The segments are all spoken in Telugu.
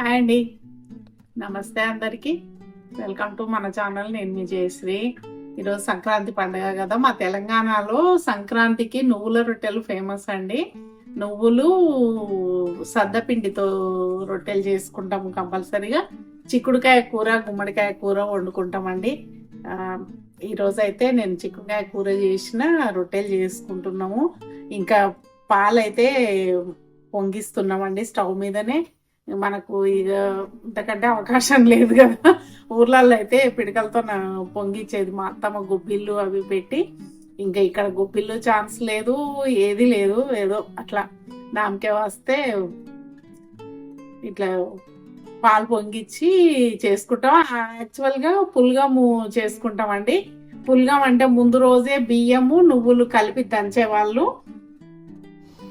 హాయ్ అండి. నమస్తే అందరికీ. వెల్కమ్ టు మన ఛానల్. నేను మీ జయశ్రీ. ఈరోజు సంక్రాంతి పండుగ కదా. మా తెలంగాణలో సంక్రాంతికి నువ్వుల రొట్టెలు ఫేమస్ అండి. నువ్వులు సద్దపిండితో రొట్టెలు చేసుకుంటాము కంపల్సరిగా. చిక్కుడుకాయ కూర గుమ్మడికాయ కూర వండుకుంటామండి. ఈరోజైతే అయితే నేను చిక్కుడుకాయ కూర చేసిన రొట్టెలు చేసుకుంటున్నాము. ఇంకా పాలైతే పొంగిస్తున్నామండి స్టవ్ మీదనే. మనకు ఇక ఇంతకంటే అవకాశం లేదు కదా. ఊర్లలో అయితే పిడకలతో పొంగిచ్చేది మా అత్తమ్మ గుబ్బిళ్ళు అవి పెట్టి. ఇంకా ఇక్కడ గుబ్బిళ్ళు ఛాన్స్ లేదు ఏది లేదు ఏదో అట్లా. దానికే వస్తే ఇట్లా పాలు పొంగిచ్చి చేసుకుంటాం. యాక్చువల్గా పుల్గము చేసుకుంటామండి. పుల్గం అంటే ముందు రోజే బియ్యము నువ్వులు కలిపి దంచేవాళ్ళు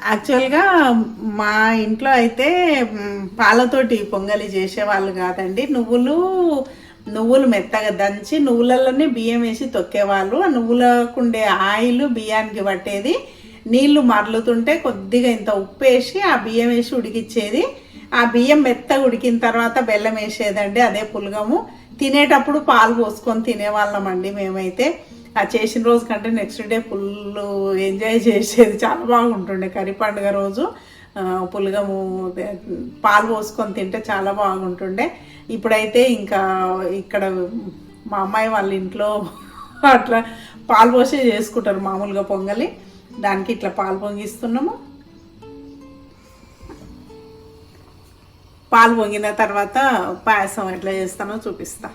యాక్చువల్గా మా ఇంట్లో అయితే పాలతోటి పొంగలి చేసేవాళ్ళు కాదండి. నువ్వులు నువ్వులు మెత్తగా దంచి నువ్వులలోనే బియ్యం వేసి తొక్కేవాళ్ళు ఆ నువ్వులకు ఉండే ఆయిల్ బియ్యానికి పట్టేది. నీళ్ళు మరలుతుంటే కొద్దిగా ఇంత ఉప్పు వేసి ఆ బియ్యం వేసి ఉడికిచ్చేది. ఆ బియ్యం మెత్తగా ఉడికిన తర్వాత బెల్లం వేసేదండి అదే పులగము. తినేటప్పుడు పాలు పోసుకొని తినేవాళ్ళమండి మేమైతే. ఆ చేసిన రోజు కంటే నెక్స్ట్ డే ఫుల్ ఎంజాయ్ చేసేది. చాలా బాగుంటుండే కర్రీ పండుగ రోజు. పులగము పాలు పోసుకొని తింటే చాలా బాగుంటుండే. ఇప్పుడైతే ఇంకా ఇక్కడ మా అమ్మాయి వాళ్ళ ఇంట్లో అట్లా పాలు పోసి చేసుకుంటారు మామూలుగా పొంగలి. దానికి ఇట్లా పాలు పొంగిస్తున్నాము. పాలు పొంగిన తర్వాత పాయసం ఎట్లా చేస్తానో చూపిస్తా.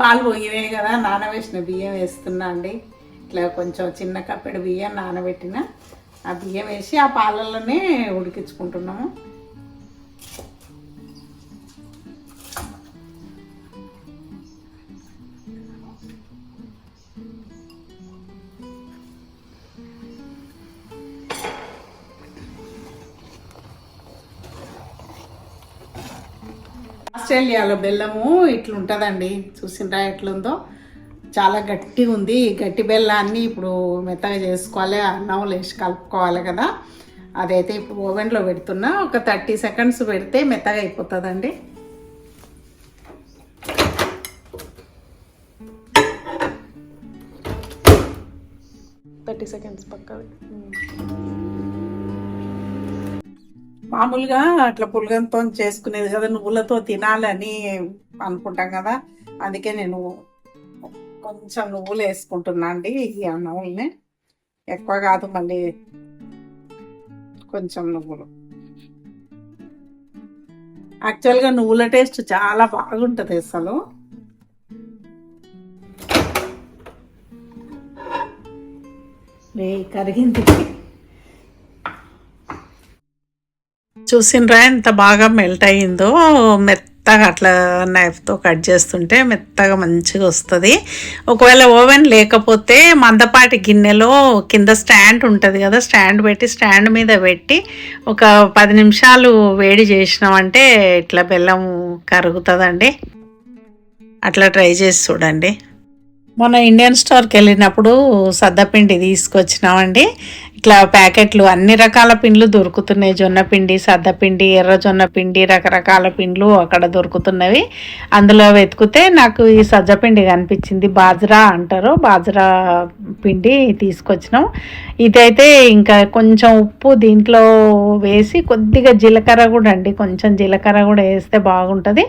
పాలు పొంగినాయి కదా నానవేసిన బియ్యం వేస్తున్నా అండి. ఇట్లా కొంచెం చిన్న కప్పెడు బియ్యం నానబెట్టిన. ఆ బియ్యం వేసి ఆ పాలల్లోనే ఉడికించుకుంటున్నాము. ఆస్ట్రేలియాలో బెల్లము ఇట్లుంటుందండి. చూసిండ్రా ఎట్లుందో? చాలా గట్టిగా ఉంది గట్టి బెల్లాన్ని ఇప్పుడు మెత్తగా చేసుకోవాలి అన్నం వేసి కలుపుకోవాలి కదా. అదైతే ఇప్పుడు ఓవెన్లో పెడుతున్నా. ఒక థర్టీ సెకండ్స్ పెడితే మెత్తగా అయిపోతుందండి. థర్టీ సెకండ్స్ పక్క మామూలుగా అట్లా పులగంతో చేసుకునేది కదా నువ్వులతో తినాలని అనుకుంటాం కదా. అందుకే నేను కొంచెం నువ్వులు వేసుకుంటున్నా అండి ఈ అన్నంని ఎక్కువ కాదు మళ్ళీ కొంచెం నువ్వులు. యాక్చువల్గా నువ్వుల టేస్ట్ చాలా బాగుంటుంది అసలు. రే కరిగింది. చూసినరా ఎంత బాగా మెల్ట్ అయ్యిందో. మెత్తగా అట్లా నైఫ్తో కట్ చేస్తుంటే మెత్తగా మంచిగా వస్తుంది. ఒకవేళ ఓవెన్ లేకపోతే మందపాటి గిన్నెలో కింద స్టాండ్ ఉంటుంది కదా స్టాండ్ పెట్టి స్టాండ్ మీద పెట్టి ఒక పది నిమిషాలు వేడి చేసినామంటే ఇట్లా బెల్లం కరుగుతుందండి. అట్లా ట్రై చేసి చూడండి. మొన్న ఇండియన్ స్టోర్కి వెళ్ళినప్పుడు సద్దపిండి తీసుకొచ్చినామండి. ఇట్లా ప్యాకెట్లు అన్ని రకాల పిండ్లు దొరుకుతున్నాయి. జొన్న పిండి సద్దపిండి ఎర్ర జొన్న పిండి రకరకాల పిండ్లు అక్కడ దొరుకుతున్నవి. అందులో వెతికితే నాకు ఈ సజ్జపిండి కనిపించింది. బాజ్రా అంటారు. బాజ్రా పిండి తీసుకొచ్చినాం. ఇదైతే ఇంకా కొంచెం ఉప్పు దీంట్లో వేసి కొద్దిగా జీలకర్ర కూడా అండి. కొంచెం జీలకర్ర కూడా వేస్తే బాగుంటుంది.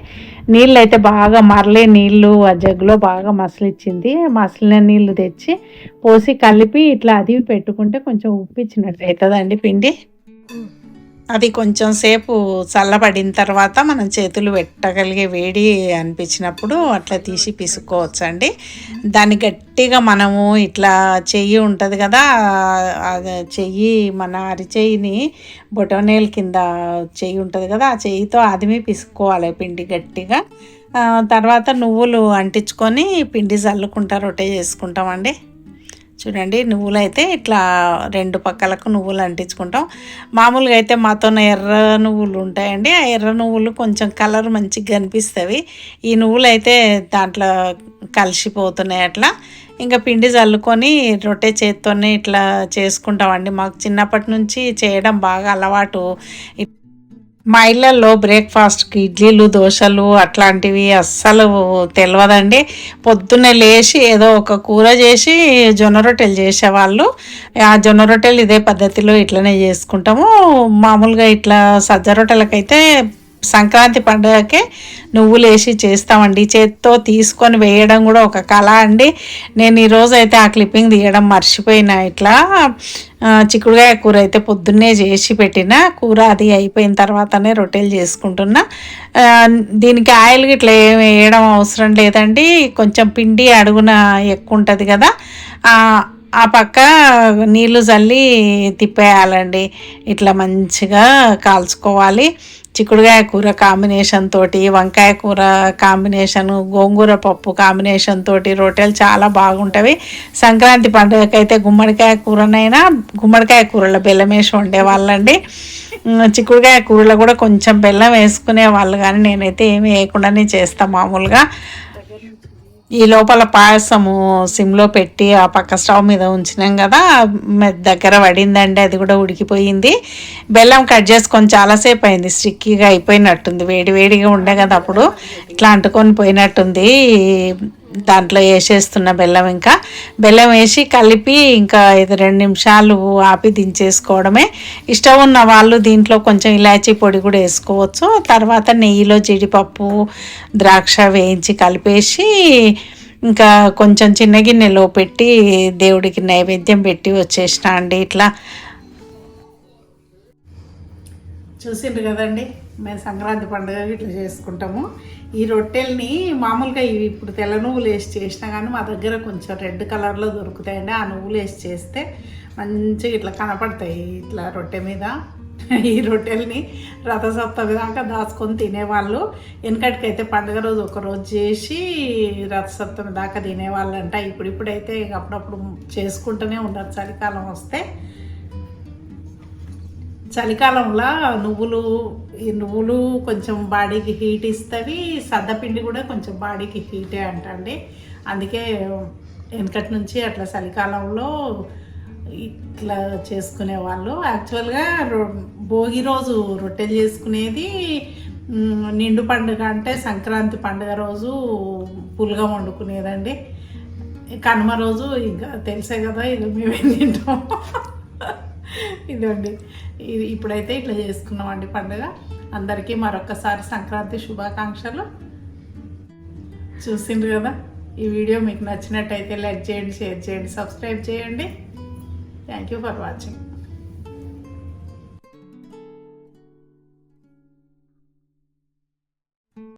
నీళ్ళు అయితే బాగా మరలే నీళ్ళు ఆ జగ్గులో బాగా మసలిచ్చింది. మసలిన నీళ్ళు తెచ్చి పోసి కలిపి ఇట్లా అది పెట్టుకుంటే కొంచెం ఉప్పు అవుతుందండి పిండి? అది కొంచెం సేపు చల్లబడిన తర్వాత మనం చేతులు పెట్టగలిగే వేడి అనిపించినప్పుడు అట్లా తీసి పిసుకోవచ్చు అండి దాన్ని గట్టిగా మనము ఇట్లా చెయ్యి ఉంటుంది కదా చెయ్యి మన అరిచెయ్యిని బొటనేల్ కింద చెయ్యి ఉంటుంది కదా ఆ చెయ్యితో ఆదిమే పిసుకోవాలి పిండి గట్టిగా. తర్వాత నువ్వులు అంటించుకొని పిండి చల్లుకుంటా రొట్టె చేసుకుంటామండి. చూడండి నువ్వులు అయితే ఇట్లా రెండు పక్కలకు నువ్వులు అంటించుకుంటాం. మామూలుగా అయితే మాతో ఎర్ర నువ్వులు ఉంటాయండి. ఆ ఎర్ర నువ్వులు కొంచెం కలర్ మంచిగా కనిపిస్తాయి ఈ నువ్వులు అయితే దాంట్లో కలిసిపోతున్నాయి అట్లా. ఇంకా పిండి చల్లుకొని రొట్టె చేత్తోనే ఇట్లా చేసుకుంటామండి. మాకు చిన్నప్పటి నుంచి చేయడం బాగా అలవాటు. మా ఇళ్ళల్లో బ్రేక్ఫాస్ట్కి ఇడ్లీలు దోశలు అట్లాంటివి అస్సలు తెలియదండి పొద్దున్నే లేచి ఏదో ఒక కూర చేసి జొన్న రొట్టెలు చేసేవాళ్ళు. ఆ జొన్న రొట్టెలు ఇదే పద్ధతిలో ఇట్లనే చేసుకుంటాము. మామూలుగా ఇట్లా సజ్జ రొట్టెలకైతే సంక్రాంతి పండుగకే నువ్వులు వేసి చేస్తామండి చేత్తో తీసుకొని వేయడం కూడా ఒక కళ అండి. నేను ఈరోజు అయితే ఆ క్లిప్పింగ్ తీయడం మర్చిపోయినా. ఇట్లా చిక్కుడుగాయ చిక్కుడుకాయ కూర అయితే పొద్దున్నే చేసి పెట్టిన. కూర అది అయిపోయిన తర్వాతనే రొట్టెలు చేసుకుంటున్నా. దీనికి ఆయిల్ ఇట్లా ఏం వేయడం అవసరం లేదండి. కొంచెం పిండి అడుగున ఎక్కువ ఉంటుంది కదా. ఆ, పక్క నీళ్ళు చల్లి తిప్పేయాలండి. ఇట్లా మంచిగా కాల్చుకోవాలి. చిక్కుడుకాయ కూర కాంబినేషన్ తోటి వంకాయ కూర కాంబినేషన్ గోంగూర పప్పు కాంబినేషన్ తోటి రొట్టెలు చాలా బాగుంటవి. సంక్రాంతి పండుగకైతే గుమ్మడికాయ కూరనైనా గుమ్మడికాయ కూరలో బెల్లం వేసి వండేవాళ్ళండి. చిక్కుడుకాయ కూరలో కూడా కొంచెం బెల్లం వేసుకునే వాళ్ళు కానీ నేనైతే ఏమి వేయకుండానే చేస్తాను మామూలుగా. ఈ లోపల పాయసము సిమ్లో పెట్టి ఆ పక్క స్టవ్ మీద ఉంచినాం కదా దగ్గర పడిందండి అది కూడా ఉడికిపోయింది. బెల్లం కట్ చేసుకొని చాలాసేపు అయింది స్టిక్కీగా అయిపోయినట్టుంది వేడి వేడిగా ఉండే కదా అప్పుడు ఇట్లా అంటుకొని పోయినట్టుంది. దాంట్లో వేసేస్తున్న బెల్లం ఇంకా. బెల్లం వేసి కలిపి ఇంకా ఇది రెండు నిమిషాలు ఆపి దించేసుకోవడమే. ఇష్టం ఉన్న వాళ్ళు దీంట్లో కొంచెం ఇలాచీ పొడి కూడా వేసుకోవచ్చు. తర్వాత నెయ్యిలో జీడిపప్పు ద్రాక్ష వేయించి కలిపేసి ఇంకా కొంచెం చిన్న గిన్నెలో పెట్టి దేవుడికి నైవేద్యం పెట్టి వచ్చేసిన అండి ఇట్లా. చూసిండ్రు కదండి? మేము సంక్రాంతి పండుగ ఇట్లా చేసుకుంటాము. ఈ రొట్టెల్ని మామూలుగా ఇవి ఇప్పుడు తెల్ల నువ్వులు వేసి చేసినా కానీ మా దగ్గర కొంచెం రెడ్ కలర్లో దొరుకుతాయండి. ఆ నువ్వులు వేసి చేస్తే మంచిగా ఇట్లా కనపడతాయి ఇట్లా రొట్టె మీద. ఈ రొట్టెల్ని రథసప్తమి దాకా దాచుకొని తినేవాళ్ళు. వెనకటికైతే పండుగ రోజు ఒక రోజు చేసి రథసప్తమి దాకా తినేవాళ్ళంట. ఇప్పుడిప్పుడైతే ఇక అప్పుడప్పుడు చేసుకుంటూనే ఉండరు చలికాలం వస్తే. చలికాలంలో నువ్వులు ఈ నువ్వులు కొంచెం బాడీకి హీట్ ఇస్తవి సద్దపిండి కూడా కొంచెం బాడీకి హీటే అంటండి. అందుకే వెనకటి నుంచి అట్లా చలికాలంలో ఇట్లా చేసుకునేవాళ్ళు. యాక్చువల్గా భోగి రోజు రొట్టెలు చేసుకునేది నిండు పండుగ అంటే సంక్రాంతి పండుగ రోజు పులుగా వండుకునేదండి. కనుమ రోజు ఇంకా తెలిసే కదా ఇది మేమే తింటాం. ఇదండి. ఇది ఇప్పుడైతే ఇట్లా చేసుకున్నామండి పండుగ. అందరికీ మరొకసారి సంక్రాంతి శుభాకాంక్షలు. చూసిండ్రు కదా ఈ వీడియో మీకు నచ్చినట్టయితే లైక్ చేయండి షేర్ చేయండి సబ్స్క్రైబ్ చేయండి. Thank you for watching